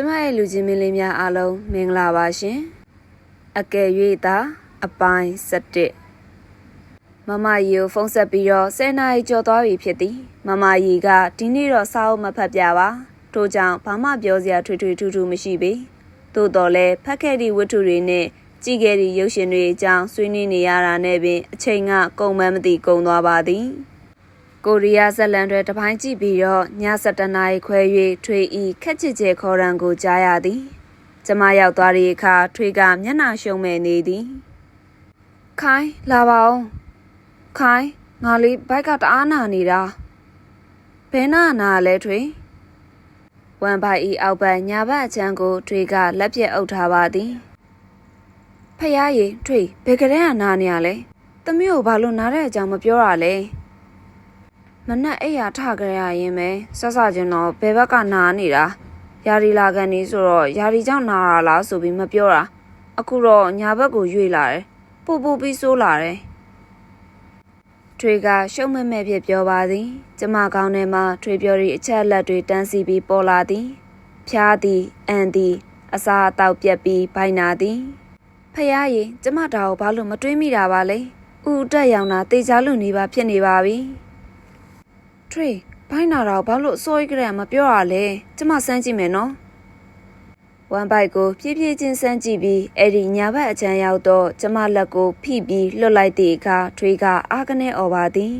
ကျမရဲ့လူချင်းမင်းလေးများအားလုံးမင်္ဂလာပါရှင်အကယ်၍သာအပိုင်း7မမကြီးကိုဖုန်းဆက်ပြီးတော့10နာရီကျော်သွားပြီဖြစ်သည်မမကြီးကဒီနေ့တော့စာအုပ်မဖတ်ပြပါထို့ကြောင့်ဘာမှပြောစရာထွေထွေထူးထူးမရှိပေသို့တော်လည်းဖတ်ခဲ့သည့်ဝတ္ထုတွေနဲ့ကြည့်ခဲ့သည့်ရုပ်ရှင်တွေအကြောင်းဆွေးနွေးနေရတာနဲ့ပင်အချိန်ကကုန်မှန်းမသိကုန်သွားပါသည် ကိုရီးယားဇက်လန်တွေတပိုင်းကြည့်ပြီးတော့ည7နာရီခွဲ၍ထွေဤခက်ချစ်ကျဲခေါ်ရန်ကိုကြားရသည်ကျမရောက်သွားသည့်အခါထွေကမျက်နှာရှုံမဲ့နေသည်ခိုင်းလာပါဦးခိုင်းငါလေးဘိုက်ကတအားနာနေတာဘယ်နာနာလဲထွေဝမ်ဘိုက်ဤအောက်ဘက်ညာဘက်အချမ်းကိုထွေကလက်ပြက်အုပ်ထားပါသည်ဖះရီထွေဘယ်ကလေးကနာနေရလဲသမီးကိုဘာလို့နားတဲ့အကြောင်းမပြောရလဲ မနက်အိယာထကြရရင်ပဲဆက်စချင်းတော့ဘယ်ဘက်ကနာနေတာယာရီလာကန်နေဆိုတော့ယာရီကြောင့်နာတာလားဆိုပြီးမပြောတာအခုတော့ညာဘက်ကိုရွေ့လာတယ်ပူပူပြီးဆိုးလာတယ်ထွေကရှုံးမဲ့မဲ့ဖြစ်ပြောပါသည် ကျမကောင်းထဲမှာထွေပြောသည့်အချက်အလက်တွေတန်းစီပြီးပေါ်လာသည်ဖျားသည်အန်သည်အစာအသောက်ပြက်ပြီးဘိုင်နာသည်ဖះရေကျမဒါကိုဘာလို့မတွေးမိတာပါလဲဥတက်ရောင်တာတေချာလူနေပါဖြစ်နေပါပြီ ထွေဘိုင်းနာတော့ဘာလို့အစိုးရကလေးမပြောရလဲကျမစမ်းကြည့်မယ်နော်ဝမ်ဘိုက်ကိုဖြည်းဖြည်းချင်းစမ်းကြည့်ပြီးအဲ့ဒီညာဘက်အချမ်းရောက်တော့ကျမလက်ကိုဖိပြီးလွတ်လိုက်သည့်အခါထွေးကအာကနေអော်ပါသည်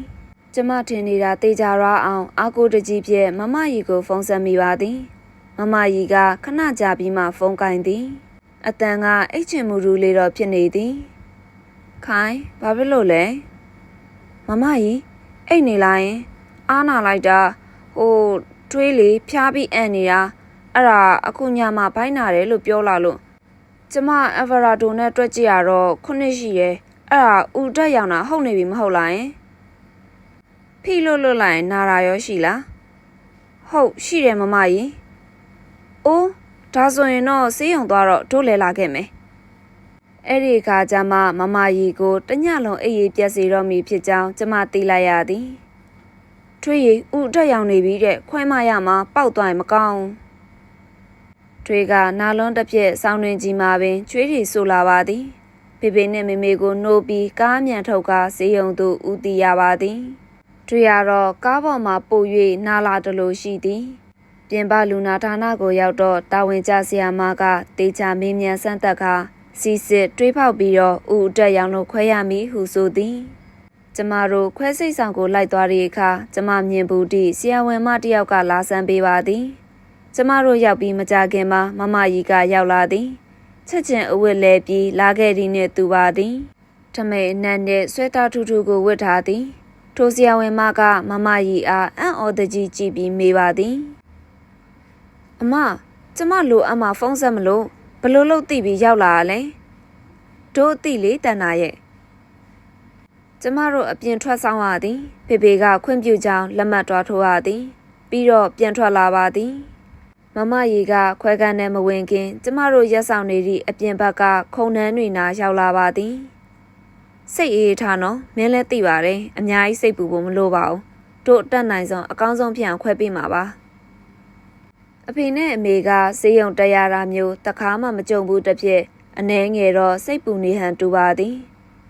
ကျမထင်နေတာတေချာရအောင်အာကိုတကြီးပြဲမမကြီးကိုဖုန်းဆက်မိပါသည်မမကြီးကခဏကြာပြီးမှဖုန်းကင်သည်အတန်ကအိတ်ချင်မှုရူလေးတော့ဖြစ်နေသည်ခိုင်းဘာဖြစ်လို့လဲမမကြီးအိတ်နေလိုက်ရင် အားနာလိုက်တာဟိုထွေးလေဖျားပြီးအန်နေတာအဲ့ဒါအခုညမှဘိုင်းနာတယ်လို့ပြောလာလို့ကျမအဗရာဒိုနဲ့တွက်ကြည့်ရတော့ခုနှစ်ရှိတယ်အဲ့ဒါဥတက်ရောင်တာဟုတ်နေပြီမဟုတ်လားယင်ဖိလို့လွတ်လိုက်ရင်နာရာရောရှိလားဟုတ်ရှိတယ်မမကြီးအိုးဒါဆိုရင်တော့ဆေးရုံသွားတော့တို့လဲလာခဲ့မယ်အဲ့ဒီအခါကျမှမမကြီးကိုတညလုံးအိပ်ရပြက်စီတော့မိဖြစ်ကြောင်းကျမသိလိုက်ရသည် ထွေးရီဥတက်ရောင်နေပြီတဲ့ခွဲမရမှာပောက်သွားရင်မကောင်းထွေးကနာလွန်းတစ်ပြက်စောင်းတွင်ကြီးမှာပင်ချွေးရီဆူလာပါသည်ဖေဖေနှင့်မေမေကိုနှိုးပြီးကားမြန်ထုတ်ကားဈေးရုံသို့ဦးတည်ရပါသည်ထွေးရတော့ကားပေါ်မှာပို့၍နာလာတလို့ရှိသည်ပြင်ပလူနာဌာနကိုရောက်တော့တာဝန်ကျဆရာမကတေချာမင်းမြန်ဆန်းသက်ခါစီစစ်တွေးပေါက်ပြီးတော့ဥအတက်ရောင်လို့ခွဲရမည်ဟုဆိုသည် ကျမတို့ခွဲစိတ်ဆောင်ကိုလိုက်သွားတဲ့အခါကျမမြင်ဘူးသည့်ဆရာဝန်မတစ်ယောက်ကလာဆန်းပေးပါသည်ကျမတို့ရောက်ပြီးမကြခင်မှာမမကြီးကရောက်လာသည်ချက်ချင်းအဝတ်လဲပြီးလာခဲ့သည်နှင့်သူပါသည်ထမိန်အနက်နှင့်ဆွဲသားထူးထူးကိုဝတ်ထားသည်ထိုဆရာဝန်မကမမကြီးအားအံ့ဩတကြီးကြည့်ပြီးမေးပါသည်အမကျမလိုအပ်မှဖုန်းဆက်မလို့ဘလို့လို့သိပြီးရောက်လာရလဲတို့အသိလေတန်နာရဲ့ ကျမတို့အပြင်ထွက်ဆောင်ရသည်ဖေဖေကခွင့်ပြုကြောင်းလက်မှတ်တော်ထိုးရသည် ပြီးတော့ပြန်ထွက်လာပါသည်မမကြီးကခွဲကန်းနဲ့မဝင်ခင် ကျမတို့ရက်ဆောင်နေသည့်အပြင်ဘက်ကခုံနှန်းတွေနာရောက်လာပါသည်စိတ်အေးထားနော်မင်းလည်းသိပါတယ်အများကြီးစိတ်ပူဖို့မလိုပါဘူးတို့အတက်နိုင်ဆုံးအကောင်းဆုံးဖြစ်အောင်ခွဲပေးမှာပါအဖေနဲ့အမေကစေးရုံတက်ရတာမျိုးတခါမှမကြုံဘူးတစ်ဖြစ်အနှဲငယ်တော့စိတ်ပူနေဟန်တူပါသည်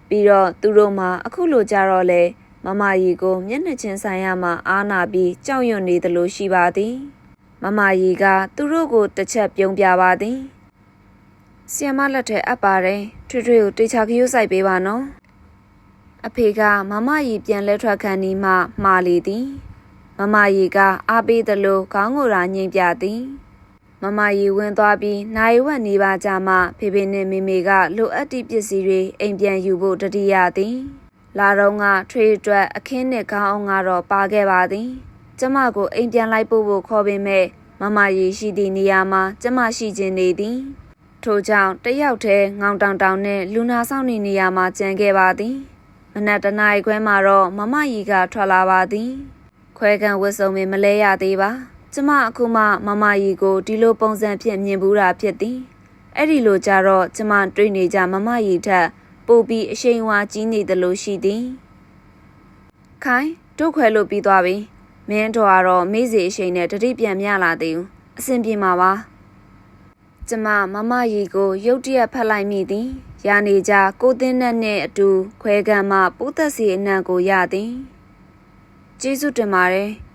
ပြီးတော့သူတို့မှအခုလိုကြတော့လေမမကြီးကိုမျက်နှာချင်းဆိုင်ရမှအားနာပြီးကြောက်ရွံ့နေသလိုရှိပါသည်မမကြီးကသူတို့ကိုတစ်ချက်ပြုံးပြပါသည်ဆီယမလက်ထဲအပ်ပါတယ်ထွေထွေကိုတေချာခရုစိုက်ပေးပါနော်အဖေကမမကြီးပြန်လဲထွက်ခံဒီမှမှားလေသည် မမကြီးကအားပေးသလိုခေါင်းကိုယ်ရာညှိပြသည် မမကြီးဝင်သွားပြီးနိုင်ဝက်နေပါကြမှဖေဖေနဲ့မေမေကလိုအပ်သည့်ပစ္စည်းတွေအိမ်ပြန်ယူဖို့တတိယသည်လာတော့ကထွေးအတွက်အခင်းနဲ့ခေါင်းအောင်ကတော့ပါခဲ့ပါသည်ကျမကိုအိမ်ပြန်လိုက်ဖို့ကိုခေါ်ပေမဲ့မမကြီးရှိသည့်နေရာမှာကျမရှိခြင်းနေသည်ထို့ကြောင့်တယောက်တည်းငောင်တောင်တောင်နဲ့လူနာဆောင်နေနေရာမှာကြံခဲ့ပါသည်မနက်တနာရီခွဲမှာတော့မမကြီးကထွက်လာပါသည်ခွဲကန်ဝတ်စုံမမလဲရသေးပါ ကျမအခုမှမမကြီးကိုဒီလိုပုံစံဖြင့်မြင်ဘူးတာဖြစ်သည်အဲ့ဒီလိုကြတော့ကျမတွေ့နေကြမမကြီးထက်ပိုပြီးအရှိန်ဝါကြီးနေသလိုရှိသည်ခိုင်းတို့ခွဲလို့ပြီးသွားပြီမင်းတို့ကတော့မေးစီအရှိန်နဲ့တတိပြန်မြလာသေးဘူးအဆင်ပြေမှာပါကျမမမရီကိုရုတ်တရက်ဖတ်လိုက်မိသည်။ရာနေကြကိုသင်းနဲ့နှင့်အတူခွဲကံမှပိုးသက်စီအနံ့ကိုရသည်။ကျေးဇူးတင်ပါတယ်။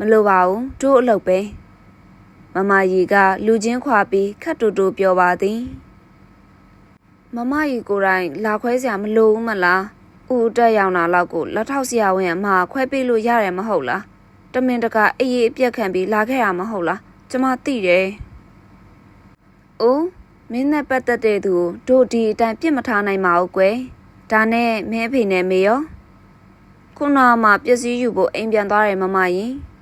မလိုပါဘူးတို့အလုပ်ပဲ။မမရီကလူချင်းခွာပြီးခတ်တူတူပြောပါသည်။မမရီကိုယ်တိုင်လာခွဲစရာမလိုဘူးမလား။ဦးတက်ရောက်လာတော့ကိုလက်ထောက်ဆရာဝန်အမခွဲပေးလို့ရတယ်မဟုတ်လား။တမင်တကာအေးအေးအပြက်ခံပြီးလာခဲ့ရမဟုတ်လား။ကျမသိတယ်။အိုးမင်းနဲ့ပတ်သက်တဲ့သူကိုတို့ဒီအတိုင်းပြစ်မထားနိုင်ပါဘူးကွယ်။ဒါနဲ့မင်းအဖေနဲ့မေရောခုနကမှပစ္စည်းယူဖို့အိမ်ပြန်သွားတယ်မမရင်။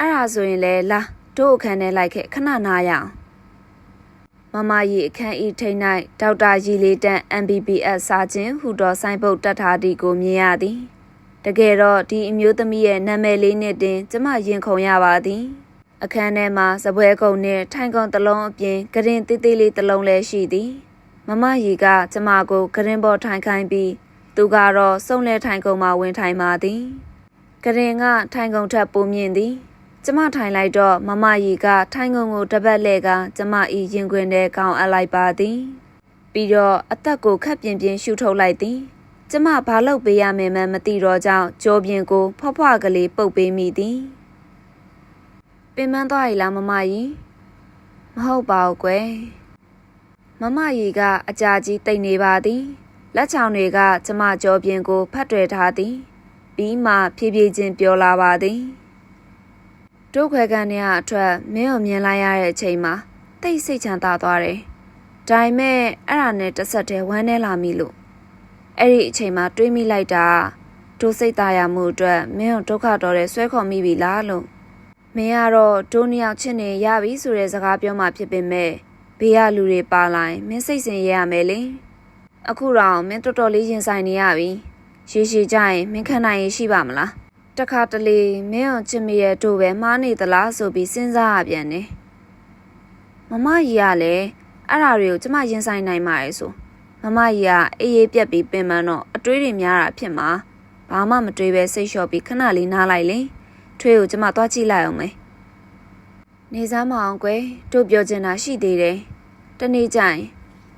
အဲ့ဒါဆိုရင်လေလာတို့အခန်းထဲလိုက်ခဲ့ခဏနားရအောင်။မမကြီးအခန်းဤထိန်၌ဒေါက်တာရီလေးတန်း MBBS စာချင်းဟူတော်ဆိုင်ပုတ်တက်ထားသည်ကိုမြင်ရသည်။တကယ်တော့ဒီအမျိုးသမီးရဲ့နာမည်လေးနဲ့တင်ကျမရင်ခုန်ရပါသည်။အခန်းထဲမှာစပွဲကုံနဲ့ထိုင်ကုံတစ်လုံးအပြင်ဂရင်သေးသေးလေးတစ်လုံးလည်းရှိသည်။မမကြီးကကျမကိုဂရင်ပေါ်ထိုင်ခိုင်းပြီးသူကတော့စုံလဲထိုင်ကုံမှာဝင်ထိုင်ပါသည်။ဂရင်ကထိုင်ကုံထက်ပိုမြင့်သည်။ ကျမထိုင်လိုက်တော့မမကြီးကထိုင်ကုံကိုတပတ်လဲကကျမဤရင်ခွင်ထဲကောင်းအပ်လိုက်ပါသည်။ပြီးတော့အသက်ကိုခက်ပြင်းပြင်းရှူထုတ်လိုက်သည်။ကျမဘာလုပ်ပေးရမယ်မှမသိတော့ကြောင်းကြောပြင်းကိုဖွားဖွားကလေးပုတ်ပေးမိသည်။ပင်မသွားရည်လားမမကြီးမဟုတ်ပါဘူးကွယ်မမကြီးကအကြာကြီးတိတ်နေပါသည်လက်ချောင်တွေကကျမကြောပြင်းကိုဖတ်တွယ်ထားသည်ပြီးမှဖြည်းဖြည်းချင်းပြောလာပါသည် တို့ခွဲကန်ထဲကအထွက်မင်းကိုမြင်လိုက်ရတဲ့အချိန်မှာတိတ်စိတ်ချမ်းသာသွားတယ်ဒါပေမဲ့အဲ့ဒါနဲ့တစ်ဆက်တည်းဝမ်းနေလာမိလို့အဲ့ဒီအချိန်မှာတွေးမိလိုက်တာတို့စိတ်သားရမှုအတွက်မင်းကိုဒုက္ခတော်တဲ့ဆွဲခေါ်မိပြီလားလို့မင်းကတော့ဒိုးနှစ်ယောက်ချစ်နေရပြီဆိုတဲ့စကားပြောမှဖြစ်ပေမဲ့ဘေးကလူတွေပါလာရင်မင်းစိတ်ဆင်ရရမယ်လေအခုတော့မင်းတော်တော်လေးရင်ဆိုင်နေရပြီရှည်ရှည်ကြရင်မင်းခံနိုင်ရင်ရှိပါမလား တခါတလေမင်းအောင်ချစ်မိရဲ့တို့ပဲမှားနေသလားဆိုပြီးစဉ်းစားရပြန်တယ်မမကြီးကလည်းအဲ့ဓာတွေကိုကျမရင်ဆိုင်နိုင်မှာလေဆိုမမကြီးကအေးအေးပြက်ပြီးပင်ပန်းတော့အတွေးတွေများတာဖြစ်မှာဘာမှမတွေးပဲစိတ်လျှော့ပြီးခဏလေးနားလိုက်လေထွေးကိုကျမသွားကြည့်လိုက်အောင်မယ်နေစားမအောင်ကွယ်တို့ပြောချင်တာရှိသေးတယ်တနေ့ကျရင်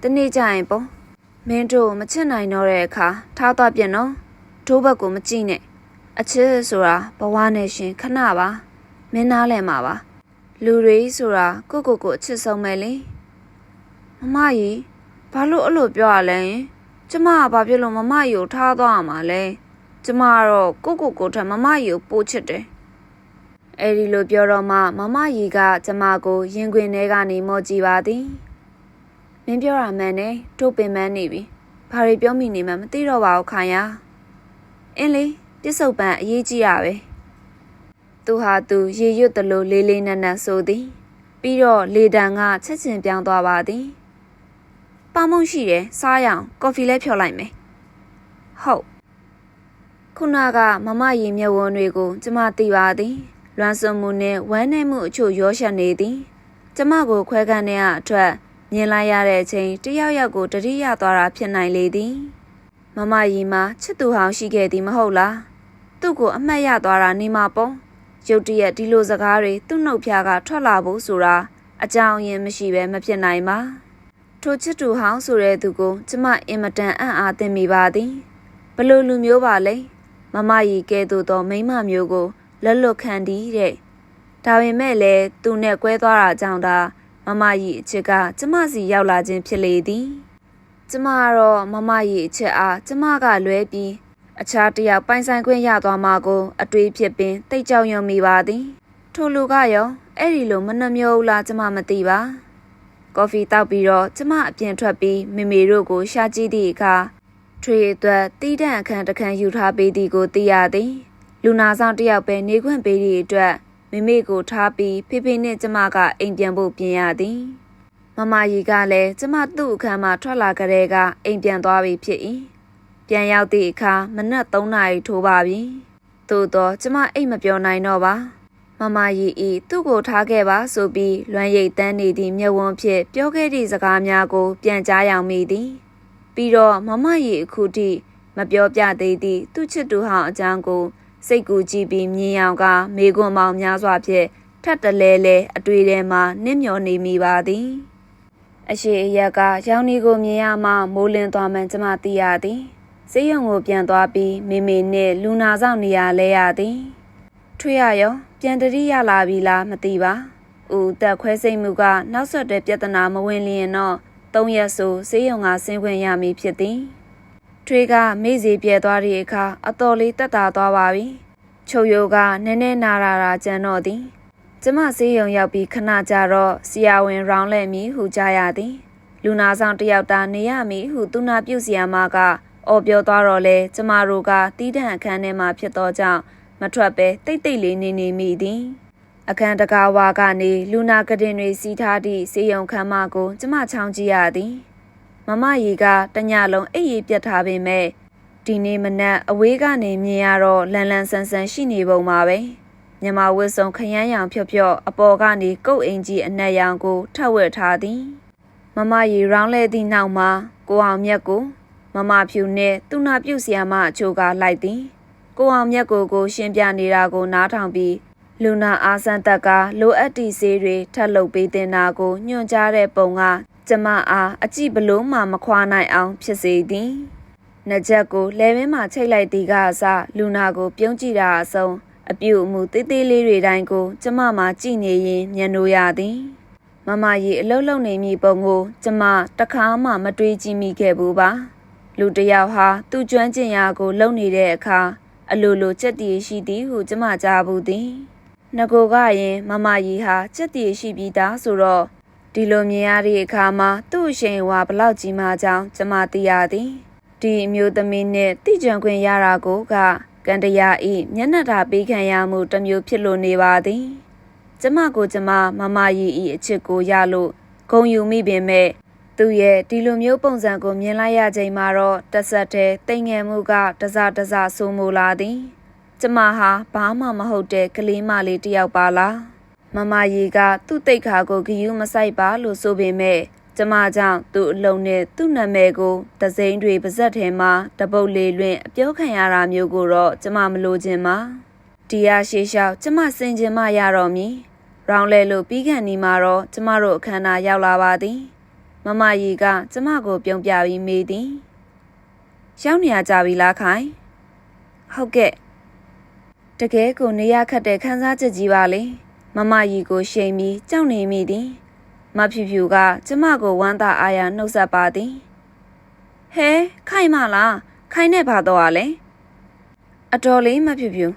တနေ့ကျရင်ပေါ့မင်းတို့မချစ်နိုင်တော့တဲ့အခါထားသွားပြန်နော်တို့ဘက်ကိုမကြည့်နဲ့ အချစ်ဆိုတာဘဝနဲ့ရှင်ခဏပါမင်းနားလည်မှာပါ လူတွေဆိုတာကိုကိုကိုအချစ်ဆုံးပဲလေမမကြီးဘာလို့အဲ့လိုပြောရလဲကျမကဘာဖြစ်လို့မမကြီးကိုထားသွားရမှာလဲကျမကတော့ကိုကိုကိုထက်မမကြီးကိုပို့ချစ်တယ်အဲ့ဒီလိုပြောတော့မှမမကြီးကကျမကိုရင်ခွင်ထဲကနေမော်ကြည့်ပါသည်မင်းပြောတာမှန်တယ်တို့ပင်မနေပြီဘာတွေပြောမိနေမှမသိတော့ပါဘူးခိုင်ရအင်းလေ ပြစ်စုံပန်အရေးကြီးတာပဲသူဟာသူရေရွတ်တလို့လေးလေးနက်နက်ဆိုသည် ပြီးတော့လေတံကချက်ချင်းပြောင်းသွားပါသည်ပမုံရှိတယ်စားရအောင်ကော်ဖီလည်းဖြော်လိုက်မယ်ဟုတ်ခုနကမမရီမျက်ဝန်းတွေကိုကျမသိပါသည်လွမ်းစွန်မှုနှင့်ဝမ်းနည်းမှုအချို့ရောရှက်နေသည်ကျမကိုခွဲခန်းထဲကအထွက်မြင်လိုက်ရတဲ့အချိန်တယောက်ယောက်ကိုတတိယသွားတာဖြစ်နိုင်လေသည် မမကြီးမှာချစ်သူဟောင်းရှိခဲ့သည်မဟုတ်လားသူ့ကိုအမှတ်ရသွားတာနေမှာပေါ့ရုတ်တရက်ဒီလိုစကားတွေသူ့နှုတ်ဖျားကထွက်လာဖို့ဆိုတာအကြောင်းရင်းမရှိဘဲမဖြစ်နိုင်ပါထိုချစ်သူဟောင်းဆိုတဲ့သူကိုကျမအင်မတန်အံ့အားသင့်မိပါသည်ဘလို့လူမျိုးပါလဲမမကြီးကဲသို့သောမိမမျိုးကိုလက်လွတ်ခံသည်တဲ့ဒါပေမဲ့လည်းသူနဲ့ကွဲသွားတာကြောင့်ဒါမမကြီးအချစ်ကကျမစီရောက်လာခြင်းဖြစ်လေသည် ကျမကတော့မမကြီးအချစ်အားကျမကလွဲပြီးအခြားတယောက်ပိုင်ဆိုင်ခွင့်ရသွားမှာကို အတွေးဖြစ်ပင်တိတ်ကြောင်ယုံမိပါသည်ထိုလူကရောအဲ့ဒီလိုမနှမျိုးလားကျမမသိပါကော်ဖီတောက်ပြီးတော့ကျမအပြင်ထွက်ပြီးမေမေတို့ကိုရှာကြည့်သည့်အခါထွေအတွက်တီးတန့်အခန်းတစ်ခန်းယူထားပေးသည်ကိုသိရသည်လူနာဆောင်တယောက်ပဲနေခွင့်ပေးသည့်အတွက်မိမိကိုထားပြီးဖေဖေနဲ့ကျမကအိမ်ပြန်ဖို့ပြင်ရသည် မမကြီးကလည်းကျမသူ့အခန်းမှာထွက်လာကြတဲ့ကအိမ်ပြန်သွားပြီဖြစ်၏ပြန်ရောက်သည့်အခါမနက်3နာရီထိုးပါပြီသို့တော့ကျမအိမ်မပြောနိုင်တော့ပါမမကြီးဤသူ့ကိုထားခဲ့ပါဆိုပြီးလွမ်းရိပ်တန်းနေသည့်မျက်ဝန်းဖြင့်ပြောခဲ့သည့်စကားများကို ပြန်ကြားရောက်မိသည်ပြီးတော့မမကြီးအခုထိမပြောပြသေးသည့်သူ့ချစ်သူဟောင်းအကြောင်းကို စိတ်ကူကြည့်ပြီးမြင်အောင်ကမေကွန်မောင်များစွာဖြင့်ထပ်တလဲလဲအတွေ့ထဲမှာနစ်မျောနေမိပါသည် အရှိအရက်ကရောင်နီကိုမြင်ရမှမိုးလင်းသွားမှန်းကျမသိရသည်စေးရုံကိုပြန်သွားပြီးမေမေနဲ့လူနာဆောင်နေရလဲရသည်ထွေရရောပြန်တတိရလာပြီလားမသိပါဦးတက်ခွဲစိတ်မှုကနောက်ဆက်တဲ့ပြဿနာမဝင်လျင်တော့သုံးရက်ဆိုစေးရုံကဆင်းခွင့်ရမည်ဖြစ်သည်ထွေကမေ့စီပြဲသွားသည့်အခါအတော်လေးတက်တာသွားပါပြီချုပ်ရိုးကနည်းနည်းနာရာရာကြံတော့သည် ကျမဆေးရုံရောက်ပြီးခဏကြာတော့ဆီယာဝင်ရောင်းလဲမည်ဟုကြားရသည်လူနာဆောင်တစ်ယောက်သားနေရမည်ဟုသူနာပြုဆီယာမကအော်ပြောသွားတော့လဲကျမတို့ကတီးတန့်အခန်းထဲမှာဖြစ်သောကြောင့်မထွက်ပဲတိတ်တိတ်လေးနေနေမိသည်အခန်းတကာဝါကနေလူနာကတင်တွေစီးထားသည့်ဆေးရုံခန်းမကိုကျမချောင်းကြည့်ရသည်မမရီကတညလုံးအိပ်ရီပြတ်ထားပေမဲ့ဒီနေ့မနက်အဝေးကနေမြင်ရတော့လန်လန်ဆန်ဆန်ရှိနေပုံပါပဲ မြမဝစ်စုံခရမ်းရောင်ဖြော့ဖြော့အပေါ်ကနေကုတ်အင်ကြီးအနက်ရောင်ကိုထပ်ဝက်ထားသည်မမရီရောင်းလဲသည့်နောက်မှာကိုအောင်မြတ်ကိုမမဖြူနဲ့သူနာပြုတ်ဆီယာမအချို့ကလိုက်သည်ကိုအောင်မြတ်ကိုကိုရှင်းပြနေတာကိုနားထောင်ပြီးလူနာအားစံတက်ကလိုအပ်သည့်ဆေးတွေထပ်လုပ်ပေးတင်တာကိုညွှန်ကြားတဲ့ပုံကကျမအားအကြည့်ဘလို့မှမခွာနိုင်အောင်ဖြစ်စေသည်။နှချက်ကိုလဲမင်းမှချိတ်လိုက်သည်ကအစလူနာကိုပြုံးကြည့်တာအဆုံး အပြုတ်အမူသေးသေးလေးတွေတိုင်းကို ကျမမှကြည့်နေရင်မျက်နှိုးရသည်။မမကြီးအလုတ်လုံနေမိပုံကို ကျမတခါမှမတွေးကြည့်မိခဲ့ဘူးပါ။လူတစ်ယောက်ဟာသူ့ကျွမ်းကျင်ရာကို လုံနေတဲ့အခါအလိုလိုချက်တည်ရှိသည်ဟုကျမကြားဘူးသည်။ငကိုကရင်မမကြီးဟာချက်တည်ရှိပြီးသားဆိုတော့ဒီလိုမြင်ရတဲ့အခါမှာသူ့အရှိန်ဝါဘလောက်ကြီးမှကြောင်းကျမသိရသည်။ဒီအမျိုးသမီးနဲ့တိကျန်ခွင့်ရတာကိုက ကန်တရားဤမျက်နှာသာပေးခံရမှုတစ်မျိုးဖြစ်လို့နေပါသည်။ကျမကိုကျမမမကြီးဤအချစ်ကိုရလို့ဂုံယူမိပင်မဲ့သူရဲ့ဒီလိုမျိုးပုံစံကိုမြင်လိုက်ရချိန်မှာတော့တဆက်တဲ့တိမ်ငယ်မှုကတစတစဆိုးမိုလာသည်ကျမဟာဘာမှမဟုတ်တဲ့ကလေးမလေးတယောက်ပါလားမမကြီးကသူ့တိတ်ခါကိုဂယူးမဆိုင်ပါလို့ဆိုပေမဲ့ ကျမကြောင့်သူ့အလုံးနဲ့သူ့နာမည်ကိုတစိမ့်တွေပါဇက်ထဲမှာတပုတ်လေးလွင့်အပြောခံရတာမျိုးကိုတော့ကျမမလိုချင်ပါဒီရရှေးလျှောက်ကျမစင်ချင်မှရတော့မည်ရောင်းလဲလို့ပြီးခံဒီမှာတော့ကျမတို့အခမ်းအနားရောက်လာပါသည်မမကြီးကကျမကိုပြုံးပြပြီးမေးသည်ရောက်နေရကြပြီလားခိုင်ဟုတ်ကဲ့တကယ်ကိုနေရခတ်တဲ့ခန်းစားချက်ကြီးပါလေမမကြီးကိုရှိန်ပြီးကြောက်နေမိသည် မဖြူဖြူကကျမကိုဝမ်းသာအားရနှုတ်ဆက်ပါသည်ဟဲခိုင်မလားခိုင်နဲ့ဘာတော့ရလဲအတော်လေးမဖြူဖြူ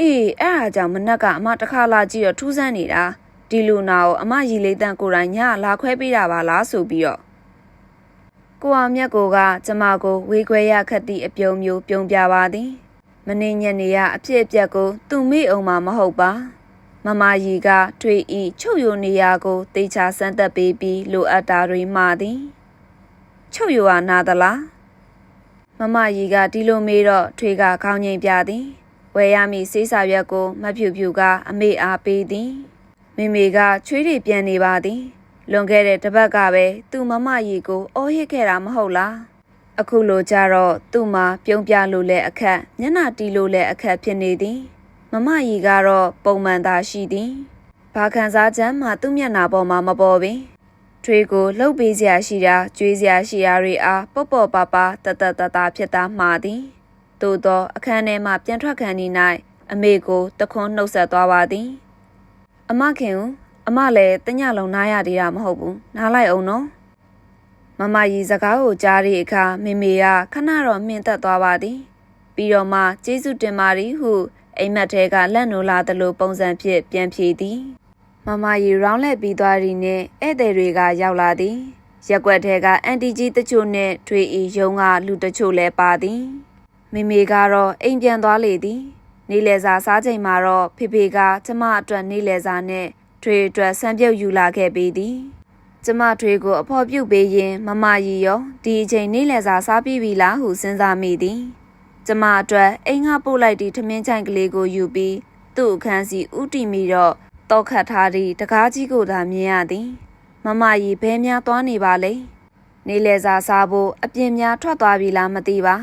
အေးအဲ့အားကြောင့်မနက်ကအမတစ်ခါလာကြည့်တော့ထူးဆန်းနေတာဒီလူနာကိုအမရီလေးတန်းကိုယ်တိုင်ညလာခွဲပေးတာပါလားဆိုပြီးတော့ကိုအောင်မြတ်ကိုကကျမကိုဝေခွဲရခတ်သည့်အပြုံမျိုးပြုံပြပါသည်မင်းညနေရအဖြစ်အပျက်ကိုသူမိအောင်မှာမဟုတ်ပါ မမကြီးကထွေဤချုပ်ယိုနေရာကိုတေချာစမ်းသက်ပေးပြီးလိုအပ်တာတွေမှာသည်ချုပ်ယိုဟာနာသလားမမကြီးကဒီလိုမေးတော့ထွေကခေါင်းငိမ်ပြသည်ဝယ်ရမည့်စေးစာရွက်ကိုမဖြူဖြူကအမေအားပေးသည်မိမိကချွေးတွေပြန်နေပါသည်လွန်ခဲ့တဲ့တပတ်ကပဲသူ့မမကြီးကိုအော်ဟစ်ခဲ့တာမဟုတ်လားအခုလိုကြတော့သူ့မှာပြုံးပြလို့လဲအခက်မျက်နှာတီးလို့လဲအခက်ဖြစ်နေသည် မမကြီးကတော့ပုံမှန်သာရှိသည်ဘာခံစားချက်မှသူ့မျက်နှာပေါ်မှာမပေါ်ပင်ထွေးကိုလှုပ်ပေးစရာရှိတာကြွေးစရာရှိရာတွေအားပေါ့ပေါ့ပါပါတတတတဖြစ်သားမှာသည်သို့သောအခန်းထဲမှပြန်ထွက်ခံနေ၌အမေကိုတခွန်းနှုတ်ဆက်သွားပါသည်အမခင်ဦးအမလည်းတညလုံးနားရသေးတာမဟုတ်ဘူးနားလိုက်အောင်နော်မမကြီးစကားကိုကြားသည့်အခါမေမေကခဏတော့မြင့်သက်သွားပါသည် ပြီးတော့မှကျေးဇူးတင်ပါသည်ဟု အိမ်မက်ထဲကလက်နိုးလာသလိုပုံစံဖြင့်ပြန်ဖြေသည်မမကြီးရောင်းလက်ပြီးသွားသည်နှင့်ဧည့်သည်တွေကရောက်လာသည်ရက်ွက်ထဲကအန်တီကြီးတချို့နှင့်ထွေဤယုံကလူတချို့လည်းပါသည်မေမေကတော့အိမ်ပြန်သွားလေသည်နေလေစာစားချိန်မှာတော့ဖေဖေကကျမအတွက်နေလေစာနဲ့ထွေအတွက်ဆံပြုတ်ယူလာခဲ့ပေးသည်ကျမထွေကိုအဖော်ပြုတ်ပေးရင် မမကြီးရောဒီအချိန်နေလေစာစားပြီးပြီလားဟုစဉ်းစားမိသည် ကျမအတွက်အိမ်ငါပို့လိုက်သည့်ထမင်းချိုင်ကလေးကိုယူပြီးသူ့အခန်းစီဥတီမီတော့တောက်ခတ်ထားသည့်တကားကြီးကိုသာမြင်ရသည်မမကြီးဘဲများသွားနေပါလေနေလေစာစားဖို့အပြင်များထွက်သွားပြီလားမသိပါ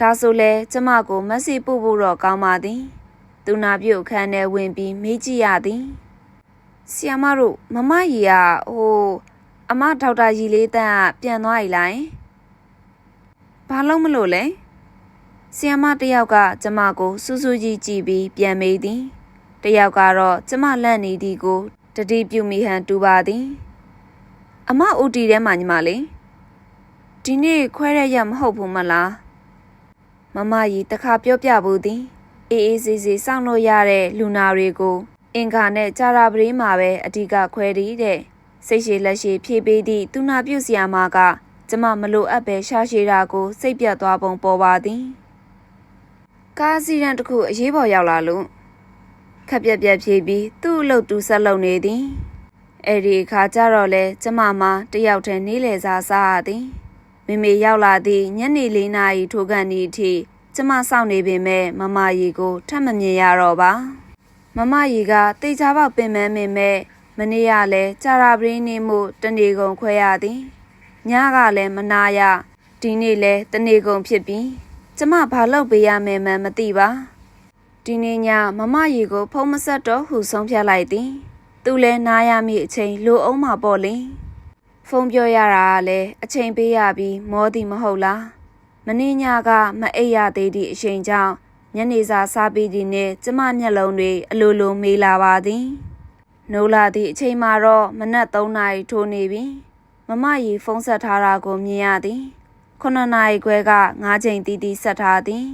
ဒါဆိုလဲကျမကိုမက်ဆီပို့ဖို့တော့ကောင်းပါသည်သူနာပြုတ်အခန်းထဲဝင်ပြီးမေးကြည့်ရသည်ဆီယမတို့မမကြီးကဟိုအမဒေါက်တာရီလေးတန်းကပြန်သွားပြီလားယင်ဘာလို့မလို့လဲ ဆီယမတစ်ယောက်ကကျမကိုစူးစူးကြီးကြည့်ပြီးပြန်မေးသည်တစ်ယောက်ကတော့ကျမလန့်နေသည်ကိုတတိပြုမိဟန်တူပါသည် အမဦးတီထဲမှာညီမလေးဒီနေ့ခွဲရရမဟုတ်ဘူးမလားမမကြီးတခါပြောပြဘူးသည်အေးအေးဆေးဆေးစောင့်လို့ရတဲ့လူနာတွေကို အင်္ဂါနဲ့ကြာရာပရင်းမှာပဲအဓိကခွဲသည်တဲ့စိတ်ရှည်လက်ရှည်ဖြည့်ပေးသည့်သူနာပြုဆရာမကကျမမလိုအပ်ပဲရှာရှည်တာကိုစိတ်ပြတ်သွားပုံပေါ်ပါသည် ကားစီရန်တစ်ခုအရေးပေါ်ရောက်လာလို့ခက်ပြက်ပြက်ဖြည့်ပြီးသူ့အလုပ်သူဆက်လုပ်နေသည်အဲ့ဒီအခါကျတော့လေကျမမတယောက်တည်းနေလေစားစားရသည်မိမိရောက်လာသည့်ညနေ၄နာရီထိုကန်ဒီအထိကျမစောင့်နေပေမဲ့မမကြီးကိုထပ်မမြင်ရတော့ပါမမကြီးကတေချာပေါက်ပင်မမင်မဲ့မနေ့ကလည်းကြာရာပရင်းနေမှုတနေကုန်ခွဲရသည်ညကလည်းမနာရဒီနေ့လည်းတနေကုန်ဖြစ်ပြီး ကျမဘာလုပ်ပေးရမယ်မှန်းမသိပါဒီနေ့ညမမကြီးကိုဖုံးမဆက်တော့ဟုဆုံးဖြတ်လိုက်သည်သူလည်းနားရမိအချိန်လိုအောင်မှာပေါ့လေဖုန်းပြောရတာကလည်းအချိန်ပေးရပြီးမောသည်မဟုတ်လားမင်းညကမအိပ်ရသေးသည့်အချိန်ကြောင့်ညနေစာစားပြီးဒီနေ့ကျမမျက်လုံးတွေအလိုလိုမေးလာပါသည်နိုးလာသည့်အချိန်မှာတော့မနက်3နာရီထိုးနေပြီမမကြီးဖုန်းဆက်ထားတာကိုမြင်ရသည် 9နာရီခွဲက9ချိန်တီးတီးဆက်ထားသည်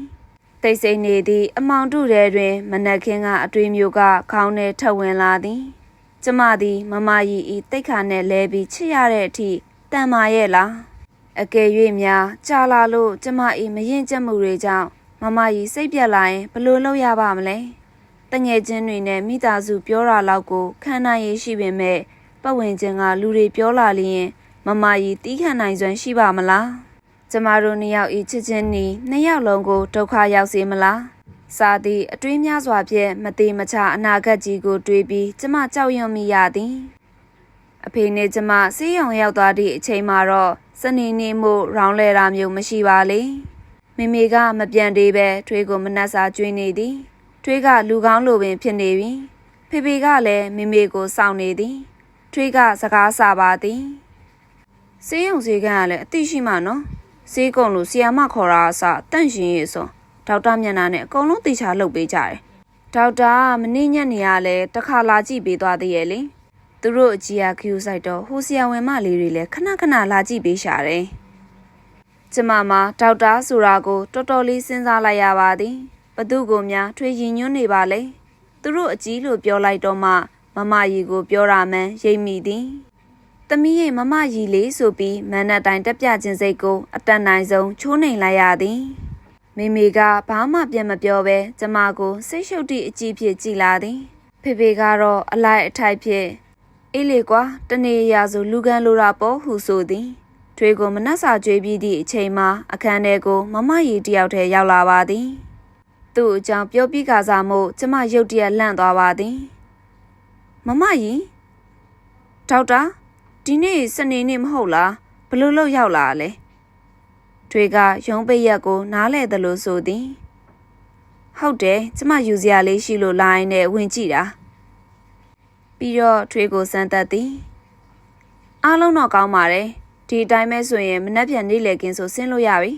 တိတ်ဆိတ်နေသည့်အမောင်တုထဲတွင် မနက်ခင်းကအတွေးမျိုးကခေါင်းထဲထပ်ဝင်လာသည်ကျမသည်မမကြီးဤတိတ်ခါနဲ့လဲပြီးချစ်ရတဲ့အထိတန်မာရဲ့လားအကယ်၍များကြာလာလို့ကျမဤမရင်ကျက်မှုတွေကြောင့်မမကြီးစိတ်ပြက်လာရင်ဘလို့လုပ်ရပါမလဲတငယ်ချင်းတွေနဲ့မိသားစုပြောတာလောက်ကိုခံနိုင်ရရှိပေမဲ့ပတ်ဝန်းကျင်ကလူတွေပြောလာလျင်မမကြီးတီးခံနိုင်စွမ်းရှိပါမလား ကျမတို့နှစ်ယောက်ဤချစ်ချင်းနီနှစ်ယောက်လုံးကိုဒုက္ခရောက်စေမလားစာသည်အတွေးများစွာဖြင့်မသေးမချအနာဂတ်ကြီးကိုတွေးပြီးကျမကြောက်ရွံ့မိရသည်အဖေနဲ့ကျမဆေးရုံရောက်သွားသည့်အချိန်မှာတော့စနေနေ့မို့ရောင်းလဲတာမျိုးမရှိပါလေမိမိကမပြန်သေးပဲထွေးကိုမနှက်စာကျွေးနေသည်ထွေးကလူကောင်းလိုပင်ဖြစ်နေပြီဖေဖေကလည်းမိမိကိုစောင့်နေသည်ထွေးကစကားဆပါသည်ဆေးရုံဆေးကန်းကလည်းအသိရှိမှနော် ဆေးကုံလို့ဆီယာမခေါ်တာအစတန့်ရှင်ရဲ့ဆိုဒေါက်တာမျက်နှာနဲ့အကုန်လုံးတေချာလှုပ်ပေးကြတယ်။ဒေါက်တာကမနေ့ညနေကလည်းတစ်ခါလာကြည့်ပေးသွားသေးရဲ့လေ။သူတို့အကြီးအကယူဆိုင်တော့ဟိုဆရာဝန်မလေးတွေလည်းခဏခဏလာကြည့်ပေးရှာတယ်။ကျမမဒေါက်တာဆိုတာကိုတော်တော်လေးစဉ်းစားလိုက်ရပါသည်။ဘသူကိုများထွေရင်ညွှန်းနေပါလေ။သူတို့အကြီးလို့ပြောလိုက်တော့မှမမကြီးကိုပြောရမှန်းရိပ်မိသည်။ သမီးရဲ့မမကြီးလေးဆိုပြီးမန်းနဲ့တိုင်တက်ပြခြင်းစိတ်ကိုအတန်နိုင်ဆုံးချိုးနှိမ်လိုက်ရသည်။မေမေကဘာမှပြန်မပြောဘဲကျမကိုစိတ်ရှုပ်သည့်အကြည့်ဖြစ်ကြည်လာသည်ဖေဖေကတော့အလိုက်အထိုက်ဖြစ်အေးလေကွာတနေ့ရာဆိုလူကန်လိုတာပေါ့ဟုဆိုသည်ထွေးကိုမနှက်စာကြွေးပြီးသည့်အချိန်မှာအခန်းထဲကိုမမရီတယောက်တည်းရောက်လာပါသည်သူ့အကြောင်းပြောပြီးကစားမှုကျမရုတ်တရက်လန့်သွားပါသည်မမကြီးဒေါက်တာ ဒီနေ့စနေနေ့မဟုတ်လားဘလို့လို့ရောက်လာလဲတွေကရုံးပိတ်ရက်ကို နားလဲတယ်လို့ဆိုသည်ဟုတ်တယ်ကျမယူစရာလေးရှိလို့လိုင်းနဲ့ဝင်ကြည့်တာပြီးတော့ထွေးကိုစမ်းသက်သည်အားလုံးတော့ကောင်းပါတယ်ဒီအတိုင်းပဲဆိုရင်မနှက်ပြန်နေလေကင်းဆိုဆင်းလို့ရပြီ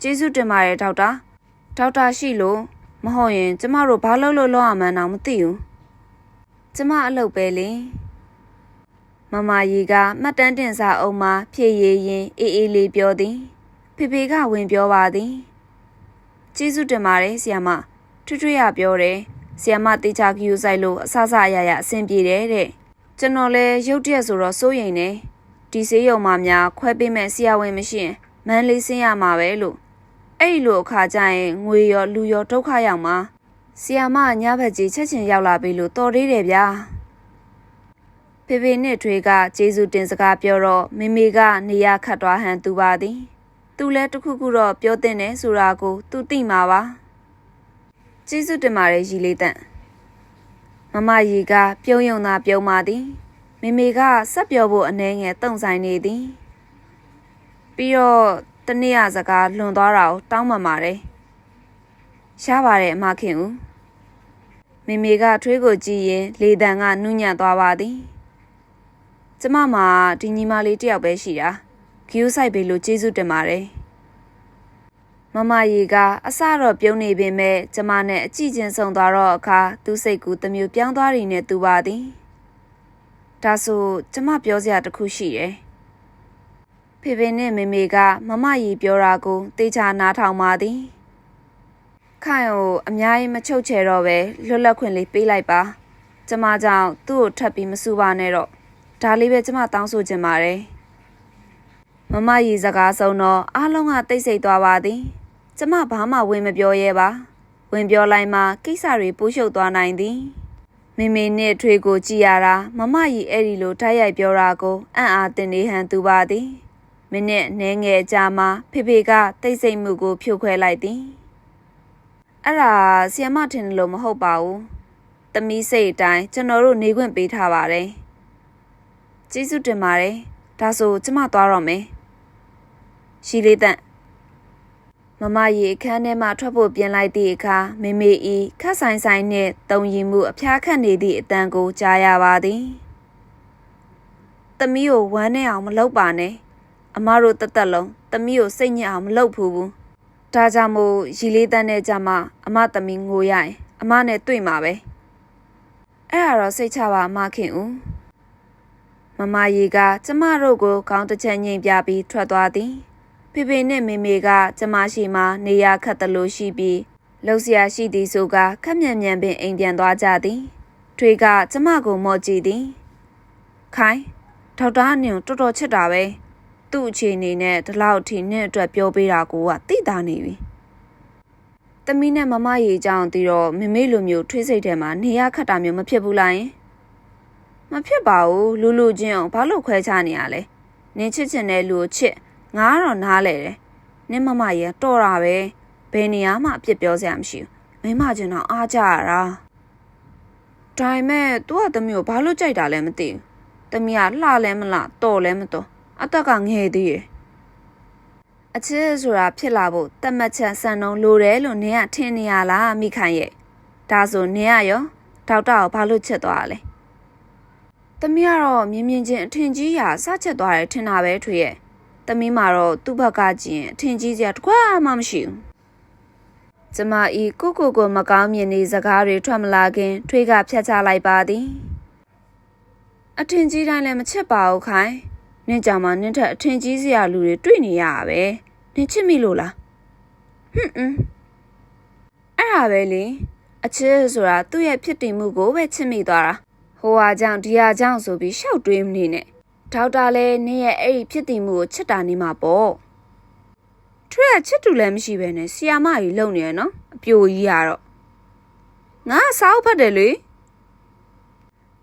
ကျေးဇူးတင်ပါတယ်ဒေါက်တာဒေါက်တာရှိလို့မဟုတ်ရင် ကျမတို့ဘာလုပ်လို့လောက်အောင်မှန်းတော့မသိဘူးကျမအလုပ်ပဲလေ မမကြီးကမှတ်တမ်းတင်စာအုပ်မှာဖြည့်ရည်ရင်အေးအေးလေးပြောသည်ဖေဖေကဝင်ပြောပါသည်ကျေးဇူးတင်ပါတယ်ဆီယမထွထွရပြောတယ်ဆီယမတေချာကယူဆိုင်လို့အဆအဆအရရအဆင်ပြေတယ်တဲ့ကျွန်တော်လည်းရုတ်တရက်ဆိုတော့စိုးရိမ်နေဒီဆေးရုံမှာများခွဲပေးမဲ့ဆရာဝန်မရှိရင်မန်းလေးဆင်းရမှာပဲလို့အဲ့ဒီလိုအခါကျရင်ငွေရောလူရောဒုက္ခရောက်မှာဆီယမညဘက်ကြီးချက်ချင်းရောက်လာပြီလို့တော်သေးတယ်ဗျာ ဖေဖေနဲ့ထွေးကကျေးဇူးတင်စကားပြောတော့မိမိကနေရခတ်သွားဟန်သူပါသည်သူလည်းတခုခုတော့ပြောတင်တယ်ဆိုတာကို သူသိမှာပါကျေးဇူးတင်ပါတယ်ရီလေးတန့်မမရီကပြုံးယုံသာပြုံးပါသည်မိမိကဆက်ပြောဖို့အနေငယ်တုံဆိုင်နေသည်ပြီးတော့တနေ့ရစကားလွန်သွားတာကိုတောင်းပန်ပါတယ်ရပါတယ်အမခင်ဦးမေမေကထွေးကိုကြည့်ရင်လေတံကနုညံ့သွားပါသည် ကျမမှာဒီညီမလေးတယောက်ပဲရှိတာဂယူးဆိုင်ပေးလို့ကျေးဇူးတင်ပါတယ်မမရီကအစတော့ပြုံးနေပေမဲ့ကျမနဲ့အကြည့်ချင်းဆုံသွားတော့အခါသူ့စိတ်ကူတမျိုးပြောင်းသွားရင်းနဲ့သူပါသည်ဒါဆိုကျမပြောစရာတစ်ခုရှိတယ်ဖေဖေနဲ့မေမေကမမရီပြောတာကိုတေချာနားထောင်ပါသည်ခိုင်ကိုအများကြီးမချုပ်ချယ်တော့ပဲလွတ်လပ်ခွင့်လေးပေးလိုက်ပါ ကျမကြောင့်သူ့ကိုထပ်ပြီးမစူပါနဲ့တော့ ဒါလေးပဲကျမတောင်းဆိုချင်ပါတယ်မမရီစကားဆုံးတော့အားလုံးကတိတ်ဆိတ်သွားပါသည်ကျမဘာမှဝင်မပြောရဲပါဝင်ပြောလိုက်မှကိစ္စတွေပိုးရှုပ်သွားနိုင်သည်မေမေနဲ့ထွေကိုကြည်ရတာမမကြီးအဲ့ဒီလိုတိုက်ရိုက်ပြောတာကိုအံ့အားတင်နေဟန်သူပါသည်မိနစ်နှဲငယ်ကြာမှဖေဖေကတိတ်ဆိတ်မှုကိုဖြိုခွဲလိုက်သည်အဲ့ဒါဆီယမထင်တယ်လို့မဟုတ်ပါဘူးတမီးစိတ်အတိုင်းကျွန်တော်တို့နေခွင့်ပေးထားပါတယ် ကျေးဇူးတင်ပါတယ်ဒါဆိုကျမသွားတော့မယ်ရှိလေးတန့်မမကြီးအခန်းထဲမှထွက်ဖို့ပြင်လိုက်သည့်အခါမေမေဤခက်ဆိုင်ဆိုင်နှင့်တုံရင်မှုအဖျားခတ်နေသည့်အတန်ကိုကြားရပါသည်။သမီးကိုဝမ်းနဲ့အောင်မလုပ်ပါနဲ့။အမတို့တသက်လုံးသမီးကိုစိတ်ညစ်အောင်မလုပ်ဘူးဘူး။ဒါကြောင့်မို့ရီလေးတန်းနဲ့ကြမှာအမသမီးငိုရရင် အမနဲ့တွေ့မှာပဲ။အဲ့ဒါတော့စိတ်ချပါအမခင်ဦး။ မမကြီးကကျမတို့ကိုခေါင်းတစ်ချက်ညှိပြပြီးထွက်သွားသည်။ဖေဖေနဲ့မေမေက ကျမရှိမှနေရခတ်တလို့ရှိပြီးလှုပ်ရှားရှိသည်ဆိုကခက်မြန်မြန်ပင်အိမ်ပြန်သွားကြသည် ထွေကကျမကိုမော့ကြည့်သည် ခိုင်းဒေါက်တာနင်တော်တော်ချစ်တာပဲသူ့အခြေအနေနဲ့ဒီလောက်ထိနဲ့အတွက်ပြောပေးတာကိုကသိတာနေပြီတမီးနဲ့မမရေအကြောင်းတီတော့မမေလိုမျိုးထွေးစိတ်ထဲမှာနေရခတ်တာမျိုးမဖြစ်ဘူးလားယင် မဖြစ်ပါဘူးလူလူချင်းအောင်ဘာလို့ခွဲခြားနေရလဲနင်ချစ်ချင်တဲ့လူကိုချစ်ငါကတော့နားလဲတယ်နင့်မမကြီးကတော်တာပဲဘယ်နေရာမှအပြစ်ပြောစရာမရှိဘူးမိမကျင်တော့အားကြရတာဒါပေမဲ့ तू ကတမျိုးဘာလို့ကြိုက်တာလဲမသိဘူးတမီးကလှလဲမလှတော်လဲမတော်အသက်ကငယ်သေးရဲ့အချစ်ဆိုတာဖြစ်လာဖို့တတ်မှတ်ချက်စံနှုန်းလိုတယ်လို့နင်ကထင်နေရလားမိခိုင်ရဲ့ဒါဆိုနင်ကရောဒေါက်တာကိုဘာလို့ချက်သွားလဲ တမီးကတော့မြင်မြင်ချင်းအထင်ကြီးရာစချက်သွားတယ်ထင်တာပဲထွေရဲ့။သမီးမှာတော့သူ့ဘက်ကကြည့်ရင်အထင်ကြီးစရာတကွာမှမရှိဘူး။ကျမဤကိုကိုကိုမကောင်းမြင်နေစကားတွေထွက်မလာခင်ထွေးကဖြတ်ချလိုက်ပါသည်။အထင်ကြီးတိုင်းလည်းမချစ်ပါဘူးခိုင်။နင့်ကြောင့်မှနင့်ထက်အထင်ကြီးစရာလူတွေတွေ့နေရတာပဲ။နင်ချစ်မိလို့လား။ဟွန်းအင်းအဲ့ဒါပဲလေအချစ်ဆိုတာသူ့ရဲ့ဖြစ်တည်မှုကိုပဲချစ်မိသွားတာ ဟိုဟာကြောင့်ဒီဟာကြောင့်ဆိုပြီးရှောက်တွေးမနေနဲ့ဒေါက်တာလည်းနင်းရဲ့အဲ့ဒီဖြစ်တည်မှုကိုချစ်တာနေမှာပေါ့ထွေးကချစ်တူလည်းမရှိပဲနဲ့ဆီယာမကြီးလုံနေရနော်အပြိုကြီးရတော့ငါစာအုပ်ဖတ်တယ်လေ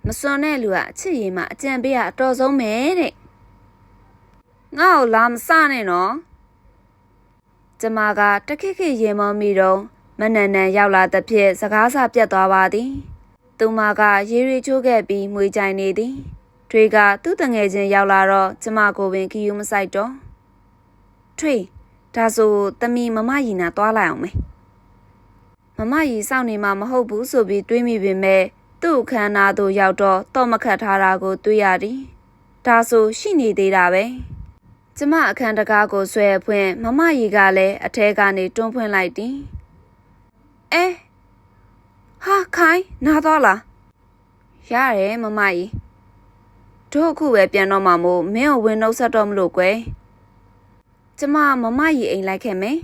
မစွန်တဲ့လူကအချစ်ရင်မှအကြံပေးရအတော်ဆုံးပဲတဲ့ငါ့ကိုလာမစနဲ့နော်ကျမကတခိခိရေမောမိတော့မနန်နန်ရောက်လာတဲ့ဖြစ်စကားစပြတ်သွားပါသည် သူမကရေရီချိုးခဲ့ပြီးမွေကြိုင်နေသည်ထွေကသူ့တငယ်ချင်းရောက်လာတော့ကျမကိုပင်ခီယူမဆိုင်တော့ထွေဒါဆိုတမီမမရီနာသွားလိုက်အောင်မေမမရီစောင့်နေမှာမဟုတ်ဘူးဆိုပြီးတွေးမိပေမဲ့သူ့ခန္ဓာသို့ရောက်တော့တော့မခတ်ထားတာကိုတွေးရသည်ဒါဆိုရှိနေသေးတာပဲကျမအခန်းတကားကိုဆွဲဖွင့်မမရီကလည်းအထဲကနေတွန်းဖွင့်လိုက်သည်အဲ ဟာခိုင်းနားတော့လားရတယ်မမကြီးတို့အခုပဲပြန်တော့မှမို့မင်းကိုဝင်နှုတ်ဆက်တော့မလို့ကွယ်ကျမမမကြီးအိမ်လိုက်ခဲ့မယ်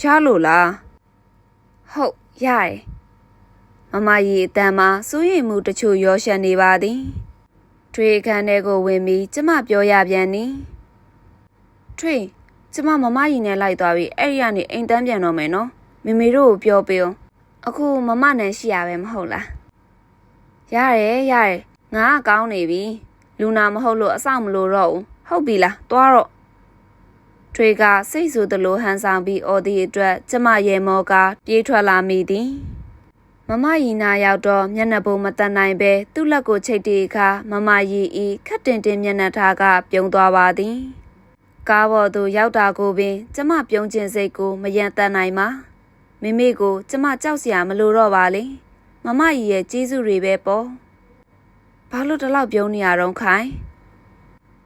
ရလို့လားဟုတ်ရတယ်မမကြီးအတန်မှာစိုးရိမ်မှုတချို့ရောရှက်နေပါသည်ထွေခန်းထဲကိုဝင်ပြီးကျမပြောရပြန်နီထွေကျမမမကြီးနဲ့လိုက်သွားပြီးအဲ့ဒီကနေအိမ်တန်းပြန်တော့မယ်နော်မေမေတို့ကိုပြောပေးအောင် အခုမမနဲ့ရှိရပဲမဟုတ်လားရတယ်ရတယ်ငါကောင်းနေပြီလူနာမဟုတ်လို့အဆောင်မလို့တော့ဘူးဟုတ်ပြီလားသွားတော့ထွေကစိတ်ဆူသလိုဟန်ဆောင်ပြီးအော်ဒီအတွက်ကျမရေမောကပြေးထွက်လာမိသည်မမရီနာရောက်တော့မျက်နှာပုံမတန်နိုင်ပဲသူ့လက်ကိုချိတ်တီခါမမရီဤခက်တင်တင်မျက်နှာထားကပြုံးသွားပါသည်ကားပေါ်သို့ရောက်တာကိုပင် ကျမပြုံးခြင်းစိတ်ကိုမယံတန်နိုင်ပါ မိမိကိုကျမကြောက်စရာမလိုတော့ပါလေမမကြီးရဲ့ကျေးဇူးတွေပဲပေါ့ဘာလို့ဒီလောက်ပြုံးနေရတော့ခိုင်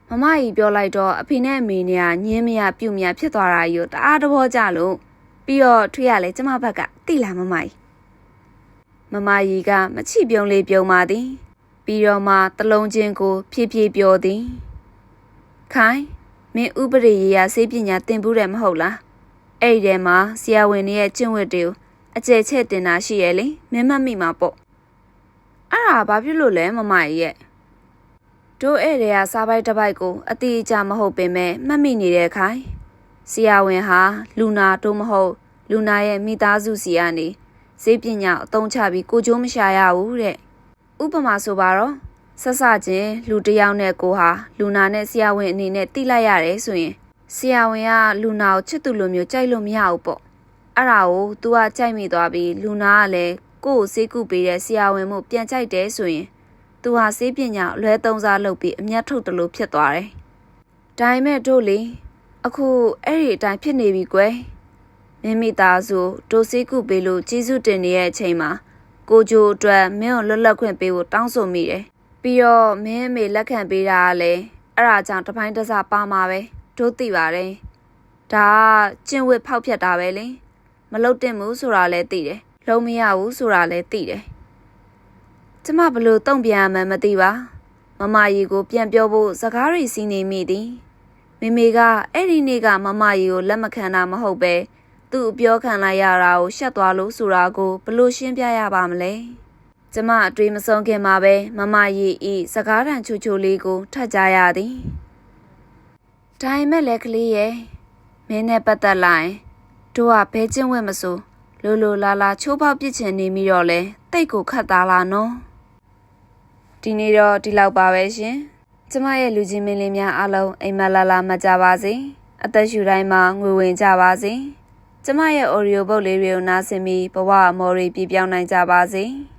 မမကြီးပြောလိုက်တော့အဖေနဲ့အမေနဲ့ကညင်းမရပြုတ်မရဖြစ်သွားတာကြီးကိုတအားတဘောကြလို့ပြီးတော့ထွေးရလဲကျမဘက်ကတိလာမမကြီးမမကြီးကမချိပြုံးလေးပြုံးပါသည်ပြီးတော့မှတလုံးချင်းကို ဖြည်းဖြည်းပြောသည်ခိုင်မင်းဥပဒေရေးရာစေပညာသင်ဘူးတယ်မဟုတ်လား အဲ့ဒီထဲမှာဆရာဝန်တွေရဲ့ကျင့်ဝတ်တွေကိုအကျယ်ချဲ့တင်တာရှိရဲ့လေမင်းမမိမှာပေါ့အဲ့ဒါဘာဖြစ်လို့လဲမမကြီးရဲ့တို့အဲ့တွေကစားပိုက်တစ်ပိုက်ကိုအတိအကျမဟုတ်ပင်မဲ့မှတ်မိနေတဲ့ခိုင်ဆရာဝန်ဟာလူနာတို့မဟုတ်လူနာရဲ့မိသားစုစီကနေစေပညာအသုံးချပြီးကိုကျိုးမရှာရဘူးတဲ့ဥပမာဆိုပါတော့ဆက်စချင်းလူတစ်ယောက်နဲ့ကိုဟာလူနာနဲ့ဆရာဝန်အနေနဲ့တိလိုက်ရတယ်ဆိုရင် ဆရာဝန်ကလူနာကိုချစ်သူလိုမျိုးကြိုက်လို့မရဘူးပေါ့အဲ့ဒါကို तू ကကြိုက်မိသွားပြီးလူနာကလည်းကိုယ့်ကိုစေးကုပေးတဲ့ဆရာဝန်မို့ပြန်ကြိုက်တယ်ဆိုရင် तू ဟာစေးပညာအလွဲသုံးစားလုပ်ပြီးအမျက်ထုတ်တယ်လို့ဖြစ်သွားတယ်ဒါပေမဲ့တို့လေအခုအဲ့ဒီအတိုင်းဖြစ်နေပြီကွယ်မိမိသားစုဒိုစေးကုပေးလို့ကျေးဇူးတင်နေတဲ့အချိန်မှာကိုဂျိုအတွက်မင်းကိုလွတ်လပ်ခွင့်ပေးဖို့တောင်းဆိုမိတယ်။ပြီးတော့မင်းအမေလက်ခံပေးတာကလည်းအဲ့ဒါကြောင့်တစ်ပိုင်းတစ်စပါမှာပဲ တို့သိပါတယ်။ဒါကကျင့်ဝတ်ဖောက်ဖျက်တာပဲလေ။မလုတ်တင်ဘူးဆိုတာလည်းသိတယ်။လုံးမရဘူးဆိုတာလည်းသိတယ်။ကျမဘလို့တုံ့ပြန်ရမှန်းမသိပါ။မမကြီးကိုပြန်ပြောဖို့စကားတွေစီးနေမိသည်။မေမေကအဲ့ဒီနေ့ကမမကြီးကိုလက်မခံတာမဟုတ်ပဲ။သူ့အပြောခံလိုက်ရတာကိုရှက်သွားလို့ဆိုတာကိုဘလို့ရှင်းပြရပါမလဲကျမအတွေ့မဆုံးခင်မှာပဲမမရီဤစကားတန်ချူချူလေးကိုထတ်ကြရသည် ဒါပေမဲ့လည်းကလေးရဲ့မင်းနဲ့ပတ်သက်လိုက်တို့ကဘဲချင်းဝဲမစိုးလိုလိုလာလာချိုးပေါက်ပြစ်ချင်နေမိတော့လဲတိတ်ကိုခတ်သားလာနော်ဒီနေ့တော့ဒီလောက်ပါပဲရှင်ကျမရဲ့လူချင်းမင်းလေးများအားလုံးအိမ်မလာလာမကြပါစေအသက်ရှူတိုင်းမှာငွေဝင်ကြပါစေကျမရဲ့ Oreo ပုတ်လေးတွေကိုနားဆင်ပြီးဘဝအမော်တွေပြပြောင်းနိုင်ကြပါစေ။